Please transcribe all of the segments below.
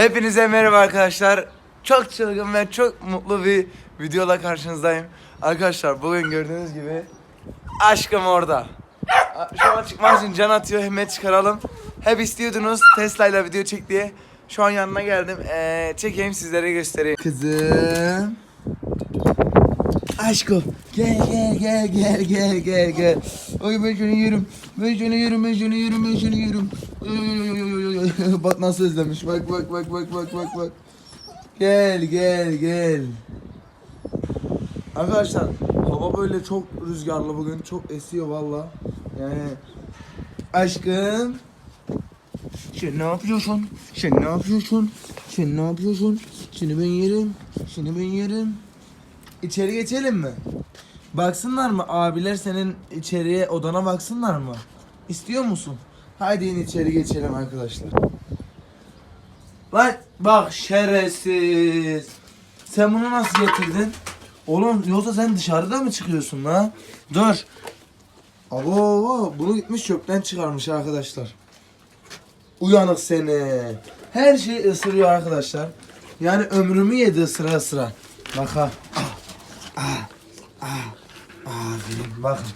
Hepinize merhaba arkadaşlar. Çok çılgın ve çok mutlu bir videola karşınızdayım. Arkadaşlar bugün gördüğünüz gibi aşkım orada. Şu an çıkmak için can atıyor hemen çıkaralım. Hep istiyordunuz Tesla ile video çek diye. Şu an yanına geldim. Ee, çekeyim sizlere göstereyim. Kızım. Aşkım gel gel gel gel gel gel gel. Oy ben şunu yerim. Ben şunu yerim ben şunu yerim ben şunu yerim. Bak nasıl özlemiş. Bak bak bak bak bak bak bak. Gel gel gel. Arkadaşlar hava böyle çok rüzgarlı bugün. Çok esiyor valla. Yani aşkım. Sen ne yapıyorsun? Sen ne yapıyorsun? Sen ne yapıyorsun? Seni ben yerim. Seni ben yerim. İçeri geçelim mi? Baksınlar mı? Abiler senin içeriye odana baksınlar mı? İstiyor musun? Haydi in içeri geçelim arkadaşlar. Lan bak şerefsiz. Sen bunu nasıl getirdin? Oğlum yoksa sen dışarıda mı çıkıyorsun la? Dur. Abo bunu gitmiş çöpten çıkarmış arkadaşlar. Uyanık seni. Her şeyi ısırıyor arkadaşlar. Yani ömrümü yedi ısıra ısıra. Bak ha. Ah, ah, bakın.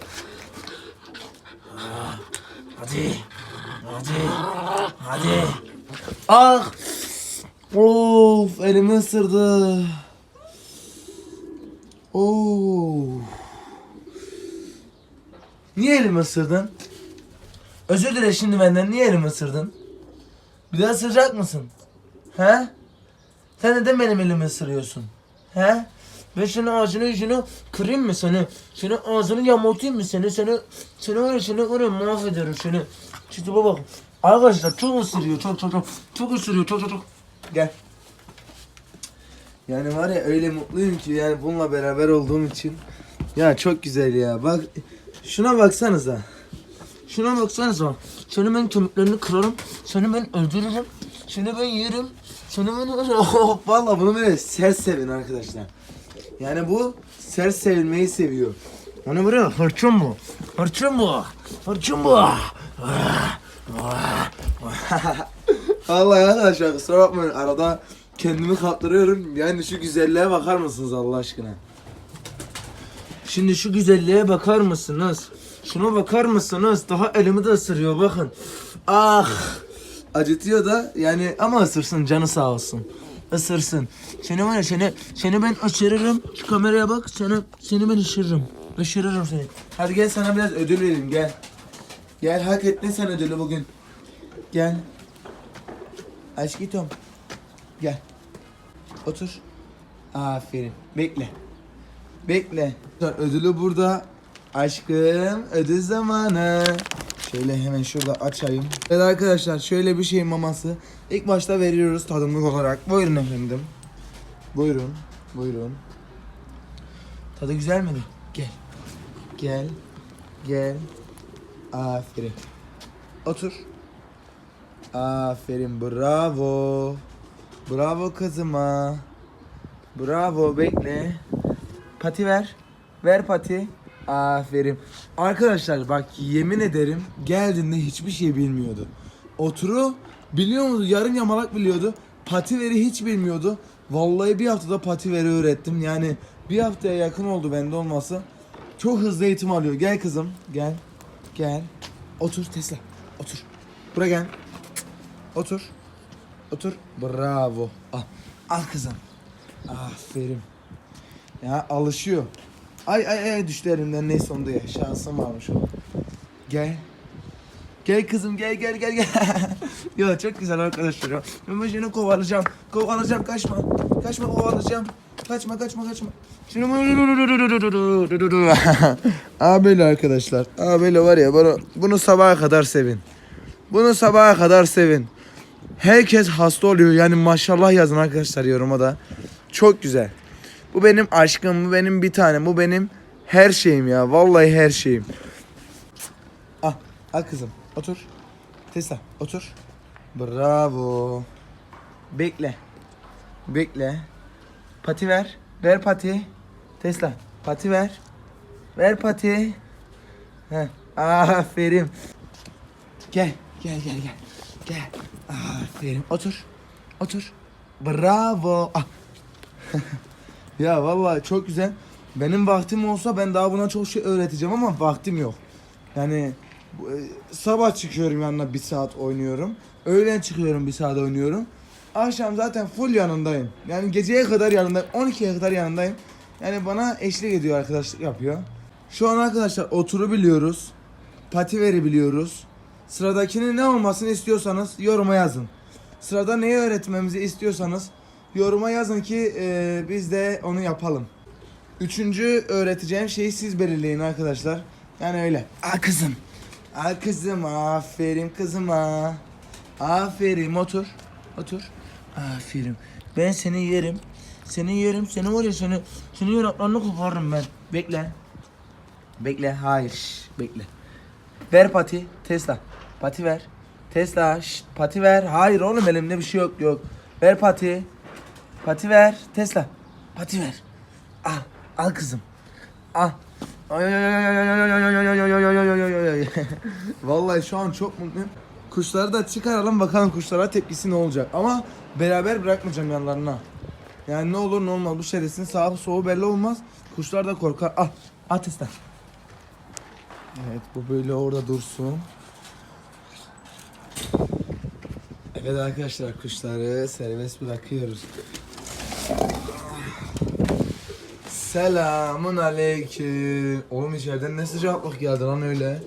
Hadi. Hadi. Hadi. Ah. Of elimi ısırdı. Of. Niye elimi ısırdın? Özür dile şimdi benden. Niye elimi ısırdın? Bir daha ısıracak mısın? He? Sen neden benim elimi ısırıyorsun? He? Ben senin ağzını yüzünü kırayım mı seni? Senin ağzını yamultayım mı seni? Seni, seni öyle seni öyle mahvederim seni. Çıtı bak. Arkadaşlar çok ısırıyor. Çok çok çok. Çok ısırıyor. Çok çok çok. Gel. Yani var ya öyle mutluyum ki yani bununla beraber olduğum için. Ya çok güzel ya. Bak şuna baksanıza. Şuna baksanıza. Seni ben kemiklerini kırarım. Seni ben öldürürüm. Seni ben yerim. Seni ben oh, Valla bunu böyle sert sevin arkadaşlar. Yani bu sert sevilmeyi seviyor. Onu buraya hırçın bu. Hırçın bu. Hırçın bu. Vallahi arkadaşlar kusura bakmayın arada kendimi kaptırıyorum. Yani şu güzelliğe bakar mısınız Allah aşkına? Şimdi şu güzelliğe bakar mısınız? Şuna bakar mısınız? Daha elimi de ısırıyor bakın. Ah! Acıtıyor da yani ama ısırsın canı sağ olsun. Isırsın. Seni var ya seni, seni ben ısırırım. Şu kameraya bak seni, seni ben ısırırım. Isırırım seni. Hadi gel sana biraz ödül vereyim gel. Gel hak ettin sen ödülü bugün. Gel. Aşkım. Gel. Otur. Aferin. Bekle. Bekle. Ödülü burada. Aşkım ödül zamanı. Şöyle hemen şurada açayım. Evet arkadaşlar şöyle bir şey maması. İlk başta veriyoruz tadımlık olarak. Buyurun efendim. Buyurun. Buyurun. Tadı güzel mi? Gel. Gel. Gel. Aferin. Otur. Aferin bravo. Bravo kızıma. Bravo bekle. Pati ver. Ver pati. Aferin. Arkadaşlar bak yemin ederim geldiğinde hiçbir şey bilmiyordu. Oturu biliyor musun? Yarım yamalak biliyordu. Pati veri hiç bilmiyordu. Vallahi bir haftada pati veri öğrettim. Yani bir haftaya yakın oldu bende olması. Çok hızlı eğitim alıyor. Gel kızım. Gel. Gel. Otur Tesla. Otur. Buraya gel. Otur. Otur. Bravo. Al. Al kızım. Aferin. Ya alışıyor. Ay ay ay düştü elimden neyse onda ya. Şansım varmış o. Gel. Gel kızım gel gel gel gel. ya çok güzel arkadaşlar ya. Ben seni kovalayacağım. Kovalayacağım kaçma. Kaçma kovalayacağım. Kaçma kaçma kaçma. Şunu Abiyle arkadaşlar. Abiyle var ya bunu, bunu sabaha kadar sevin. Bunu sabaha kadar sevin. Herkes hasta oluyor. Yani maşallah yazın arkadaşlar yoruma da. Çok güzel. Bu benim aşkım, bu benim bir tanem, bu benim her şeyim ya. Vallahi her şeyim. Al, al kızım. Otur. Tesla, otur. Bravo. Bekle. Bekle. Pati ver. Ver pati. Tesla, pati ver. Ver pati. Heh. Aferin. Gel, gel, gel, gel. Gel. Aferin. Otur. Otur. Bravo. Ah. ya vallahi çok güzel. Benim vaktim olsa ben daha buna çok şey öğreteceğim ama vaktim yok. Yani e, sabah çıkıyorum yanına bir saat oynuyorum. Öğlen çıkıyorum bir saat oynuyorum. Akşam zaten full yanındayım. Yani geceye kadar yanındayım. 12'ye kadar yanındayım. Yani bana eşlik ediyor arkadaşlık yapıyor. Şu an arkadaşlar oturu biliyoruz. Pati veri biliyoruz. Sıradakinin ne olmasını istiyorsanız yoruma yazın. Sırada neyi öğretmemizi istiyorsanız yoruma yazın ki e, biz de onu yapalım. Üçüncü öğreteceğim şeyi siz belirleyin arkadaşlar. Yani öyle. Aa kızım. Aa kızım. Aferin kızıma. Aferin. Otur. Otur. Aferin. Ben seni yerim. Seni yerim. Seni var ya seni. Seni yanaklarını koparırım ben. Bekle. Bekle. Hayır. şş, bekle. Ver pati. Tesla. Pati ver. Tesla. şşt, pati ver. Hayır oğlum elimde bir şey yok. Yok. Ver pati. Pati ver. Tesla. Pati ver. Al. Al kızım. Al. Vallahi şu an çok mutluyum. Kuşları da çıkaralım bakalım kuşlara tepkisi ne olacak. Ama beraber bırakmayacağım yanlarına. Yani ne olur ne olmaz bu şeresin sağı soğu belli olmaz. Kuşlar da korkar. Al. Al testten. Evet bu böyle orada dursun. Evet arkadaşlar kuşları serbest bırakıyoruz. Selamun aleyküm. Oğlum içeriden ne sıcaklık geldi lan öyle.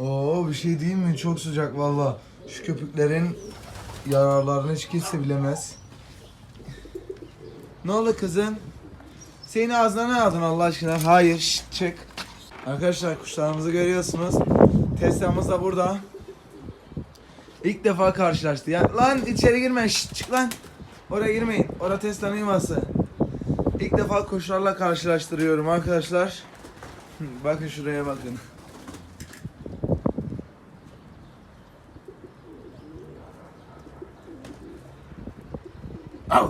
Oo bir şey değil mi? Çok sıcak valla. Şu köpüklerin yararlarını hiç kimse bilemez. Ne oldu kızım? Senin ağzına ne aldın Allah aşkına? Hayır, şşt, çık. Arkadaşlar kuşlarımızı görüyorsunuz. Tesla'mız da burada. İlk defa karşılaştı. Ya, lan içeri girme, şşt, çık lan. Oraya girmeyin. Orada Tesla'nın yuvası. İlk defa kuşlarla karşılaştırıyorum arkadaşlar. Bakın şuraya bakın.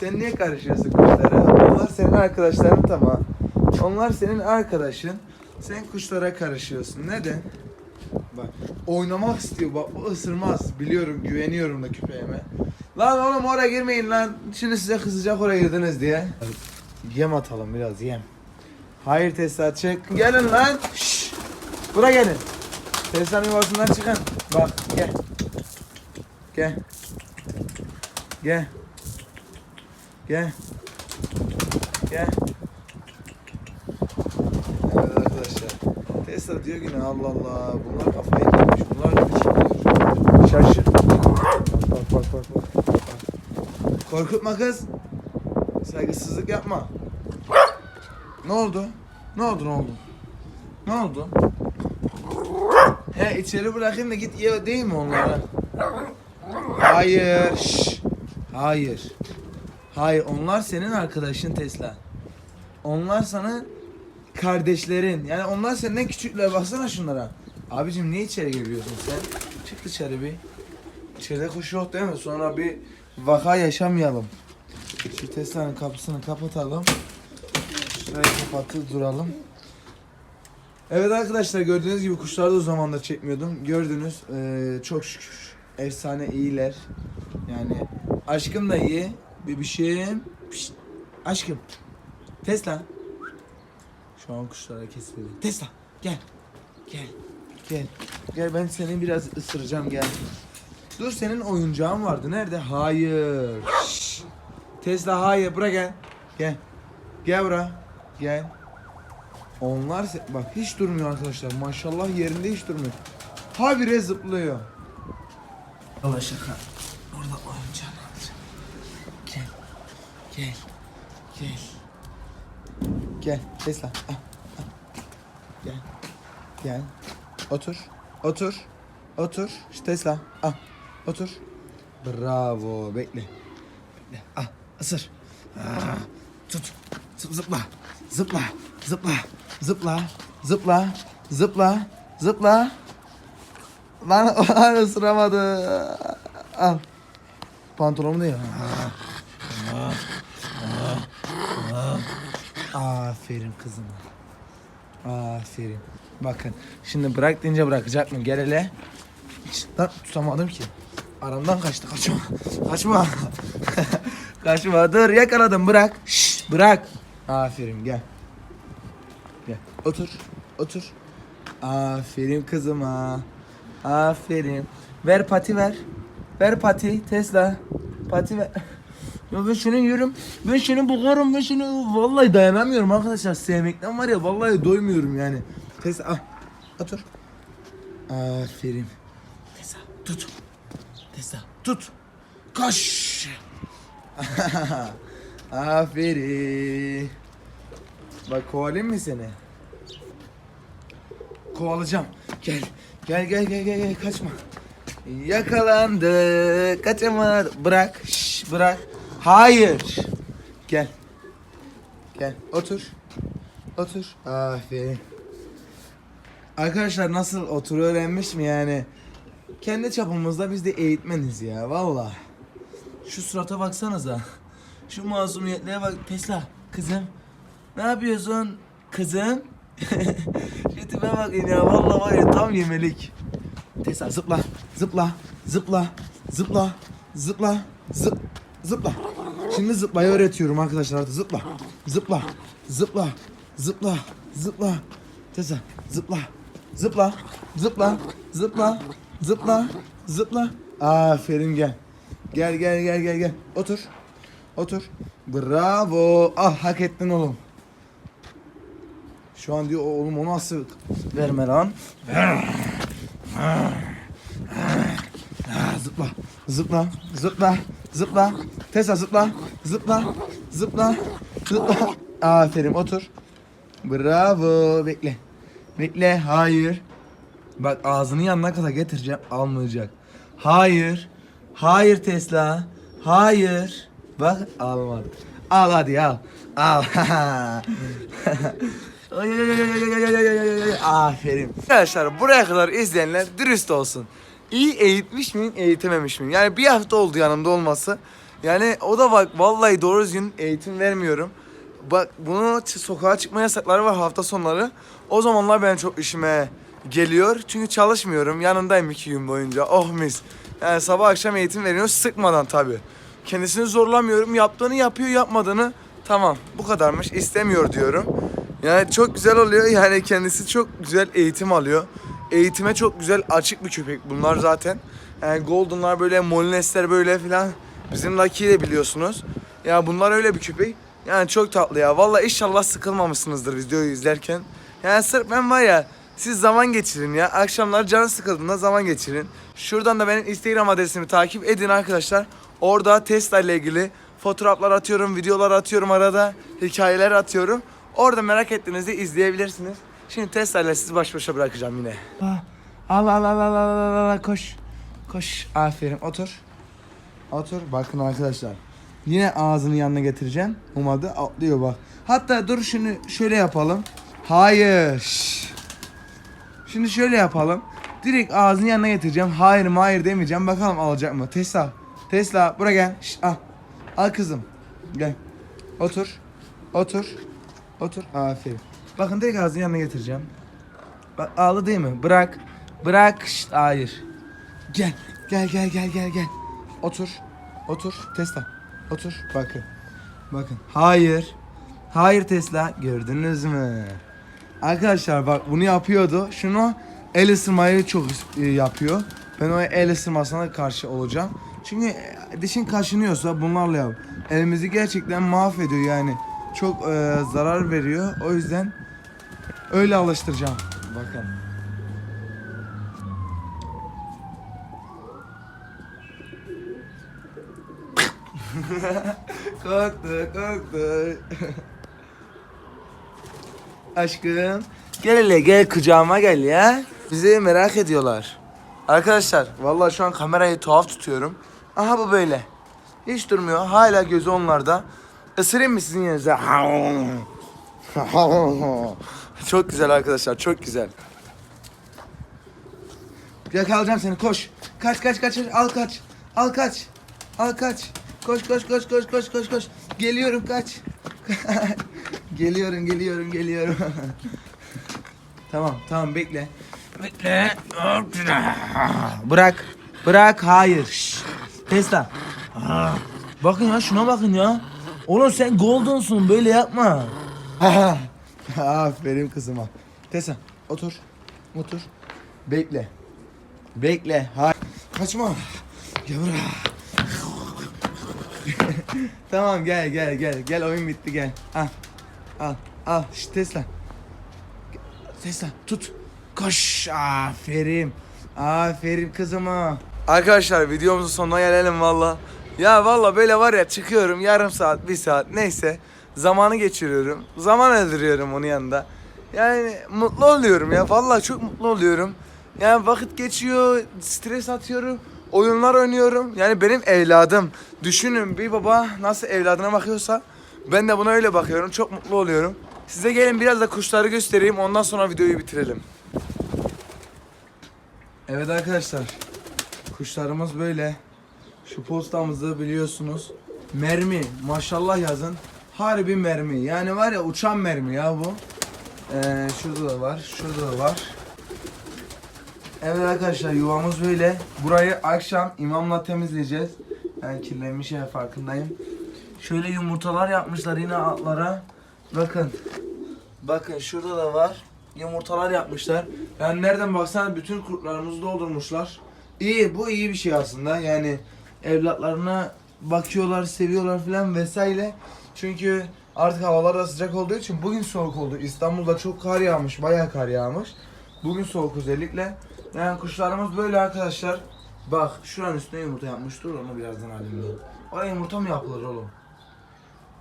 Sen niye karışıyorsun kuşlara? Onlar senin arkadaşların tamam. Onlar senin arkadaşın. Sen kuşlara karışıyorsun. Neden? Bak oynamak istiyor. Bak bu ısırmaz. Biliyorum, güveniyorum da köpeğime. Lan oğlum oraya girmeyin lan. Şimdi size kızacak oraya girdiniz diye. Yem atalım biraz yem. Hayır Tesla çık. Gelin lan. Şşş. Buraya gelin. Tesla'nın yuvasından çıkın. Bak gel. Gel. Gel. Gel. Gel. Evet arkadaşlar. Tesla diyor ki Allah Allah bunlar kafayı yemiş. Bunlar diyor. Şaşır. Bak bak bak bak. bak. Korkutma kız. Saygısızlık yapma. Ne oldu? Ne oldu ne oldu? Ne oldu? He içeri bırakayım da git ye değil mi onlara? Hayır. şş. Hayır. Hayır onlar senin arkadaşın Tesla. Onlar sana kardeşlerin. Yani onlar senden küçükler baksana şunlara. Abicim niye içeri giriyorsun sen? Çık dışarı bir. İçeride kuş yok değil mi? Sonra bir vaka yaşamayalım. Şu Tesla'nın kapısını kapatalım. Şurayı kapatıp duralım. Evet arkadaşlar gördüğünüz gibi kuşları da o zamandır çekmiyordum. Gördünüz eee, çok şükür efsane iyiler. Yani aşkım da iyi. Bebişim. Pişt. Aşkım. Tesla. Şu an kuşlara kesildi. Tesla gel. Gel. Gel. Gel ben seni biraz ısıracağım gel. Dur senin oyuncağın vardı. Nerede? Hayır. Şşş. Tesla hayır. Buraya gel. Gel. Gel bura. Gel. Onlar bak hiç durmuyor arkadaşlar. Maşallah yerinde hiç durmuyor. Habire zıplıyor. Allah şaka. Orada oyuncağını alacağım. Gel. Gel. Gel. Gel Tesla. Al, al. Gel. Gel. Otur. Otur. Otur. Tesla. Al. Otur. Bravo. Bekle. Bekle. Al. Isır. Aa, Tut. Zıp, zıpla. Zıpla. Zıpla. Zıpla. Zıpla. Zıpla. Zıpla. Lan o ısıramadı. Al. Pantolonumu da ya. Aferin kızım. Aferin. Bakın şimdi bırak deyince bırakacak mı? Gel hele. Lan tutamadım ki. Aramdan kaçtı kaçma. Kaçma. kaçma dur yakaladım bırak. Şşş bırak. Aferin gel. Gel otur. Otur. Aferin kızıma. Aferin. Ver pati ver. Ver pati Tesla. Pati ver. Ya ben şunu yiyorum. Ben şunu boğarım. Ben şunu vallahi dayanamıyorum arkadaşlar. Sevmekten var ya vallahi doymuyorum yani. Tesla ah. Otur. Aferin. Tesla tut. Tut. Koş. Aferin. Bak kovalayayım mı seni? Kovalayacağım. Gel. Gel gel gel gel gel kaçma. Yakalandı. Kaçamadı. Bırak. Şş, bırak. Hayır. Gel. Gel. Otur. Otur. Aferin. Arkadaşlar nasıl otur öğrenmiş mi yani? Kendi çapımızda biz de eğitmeniz ya valla. Şu surata baksanıza. Şu masumiyetliğe bak. Tesla kızım. Ne yapıyorsun kızım? Şu tipe bakın ya valla var ya tam yemelik. Tesla zıpla zıpla zıpla zıpla zıpla zıp zıpla. Şimdi zıplayı öğretiyorum arkadaşlar artık zıpla zıpla zıpla zıpla zıpla. Tesla zıpla zıpla zıpla zıpla zıpla zıpla. Aferin gel. Gel gel gel gel gel. Otur. Otur. Bravo. Ah hak ettin oğlum. Şu an diyor oğlum onu nasıl verme lan. Zıpla. Zıpla. Zıpla. Zıpla. Tesla zıpla. Zıpla. Zıpla. Zıpla. Aferin otur. Bravo. Bekle. Bekle. Hayır. Bak ağzının yanına kadar getireceğim almayacak. Hayır. Hayır Tesla. Hayır. Bak almadı. Al hadi al. Al. Aferin. Arkadaşlar buraya kadar izleyenler dürüst olsun. İyi eğitmiş miyim, eğitememiş miyim? Yani bir hafta oldu yanımda olması. Yani o da bak vallahi doğru düzgün eğitim vermiyorum. Bak bunun sokağa çıkma yasakları var hafta sonları. O zamanlar ben çok işime geliyor. Çünkü çalışmıyorum. Yanındayım iki gün boyunca. Oh mis. Yani sabah akşam eğitim veriyor sıkmadan tabii. Kendisini zorlamıyorum. Yaptığını yapıyor, yapmadığını tamam bu kadarmış istemiyor diyorum. Yani çok güzel oluyor. Yani kendisi çok güzel eğitim alıyor. Eğitime çok güzel açık bir köpek bunlar zaten. Yani Golden'lar böyle, Molines'ler böyle filan. Bizim Lucky'yi de biliyorsunuz. Ya bunlar öyle bir köpek. Yani çok tatlı ya. Vallahi inşallah sıkılmamışsınızdır videoyu izlerken. Yani sırf ben var ya siz zaman geçirin ya. Akşamlar can sıkıldığında zaman geçirin. Şuradan da benim Instagram adresimi takip edin arkadaşlar. Orada Tesla ile ilgili fotoğraflar atıyorum, videolar atıyorum arada, hikayeler atıyorum. Orada merak ettiğinizde izleyebilirsiniz. Şimdi Tesla ile sizi baş başa bırakacağım yine. Al al al al al al al koş. Koş. Aferin otur. Otur. Bakın arkadaşlar. Yine ağzını yanına getireceğim. Umadı atlıyor bak. Hatta dur şunu şöyle yapalım. Hayır. Şimdi şöyle yapalım. Direkt ağzını yanına getireceğim. Hayır hayır demeyeceğim. Bakalım alacak mı? Tesla. Tesla buraya gel. Şşş, al. Al kızım. Gel. Otur. Otur. Otur. Aferin. Bakın direkt ağzını yanına getireceğim. Bak ağlı değil mi? Bırak. Bırak. Şşt, hayır. Gel. Gel gel gel gel gel. Otur. Otur. Tesla. Otur. Bakın. Bakın. Hayır. Hayır Tesla. Gördünüz mü? Arkadaşlar bak bunu yapıyordu. Şunu el ısırmayı çok e, yapıyor. Ben o el ısırmasına karşı olacağım. Çünkü e, dişin kaşınıyorsa bunlarla yap. Elimizi gerçekten mahvediyor yani. Çok e, zarar veriyor. O yüzden öyle alıştıracağım. Bakın. korktu, korktu. Aşkım. Gel hele gel kucağıma gel ya. Bizi merak ediyorlar. Arkadaşlar vallahi şu an kamerayı tuhaf tutuyorum. Aha bu böyle. Hiç durmuyor. Hala gözü onlarda. Isırayım mı sizin yerinize? çok güzel arkadaşlar çok güzel. Yakalayacağım seni koş. Kaç kaç kaç al kaç. Al kaç. Al kaç. Koş koş koş koş koş koş koş. Geliyorum kaç. geliyorum geliyorum geliyorum. tamam tamam bekle. Bekle. Bırak. Bırak hayır. Şşş. Tesla. Bakın ya şuna bakın ya. Oğlum sen goldensun böyle yapma. Aferin kızıma. Tesla otur. Otur. Bekle. Bekle. Ha Kaçma. Gel buraya. tamam gel gel gel. Gel oyun bitti gel. Al. Al. Al. Şş, Tesla. Tesla tut. Koş. Aferin. Aferin kızıma. Arkadaşlar videomuzun sonuna gelelim valla. Ya valla böyle var ya çıkıyorum yarım saat bir saat neyse. Zamanı geçiriyorum. Zaman öldürüyorum onun yanında. Yani mutlu oluyorum ya valla çok mutlu oluyorum. Yani vakit geçiyor, stres atıyorum, oyunlar oynuyorum. Yani benim evladım. Düşünün bir baba nasıl evladına bakıyorsa ben de buna öyle bakıyorum. Çok mutlu oluyorum. Size gelin biraz da kuşları göstereyim ondan sonra videoyu bitirelim. Evet arkadaşlar. Kuşlarımız böyle. Şu postamızı biliyorsunuz. Mermi. Maşallah yazın. Harbi mermi. Yani var ya uçan mermi ya bu. Ee, şurada da var. Şurada da var. Evet arkadaşlar yuvamız böyle. Burayı akşam imamla temizleyeceğiz. Yani kirlenmiş ya farkındayım. Şöyle yumurtalar yapmışlar yine altlara. Bakın. Bakın şurada da var. Yumurtalar yapmışlar. Yani nereden baksan bütün kurtlarımızı doldurmuşlar. İyi bu iyi bir şey aslında. Yani evlatlarına bakıyorlar, seviyorlar filan vesaire. Çünkü artık havalar da sıcak olduğu için bugün soğuk oldu. İstanbul'da çok kar yağmış, bayağı kar yağmış. Bugün soğuk özellikle. Yani kuşlarımız böyle arkadaşlar. Bak şuranın üstüne yumurta yapmış. Dur onu birazdan ben. Oraya yumurta mı yapılır oğlum?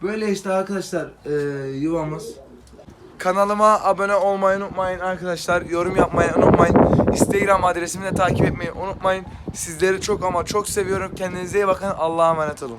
Böyle işte arkadaşlar eee, yuvamız. Kanalıma abone olmayı unutmayın arkadaşlar. Yorum yapmayı unutmayın. Instagram adresimi de takip etmeyi unutmayın. Sizleri çok ama çok seviyorum. Kendinize iyi bakın. Allah'a emanet olun.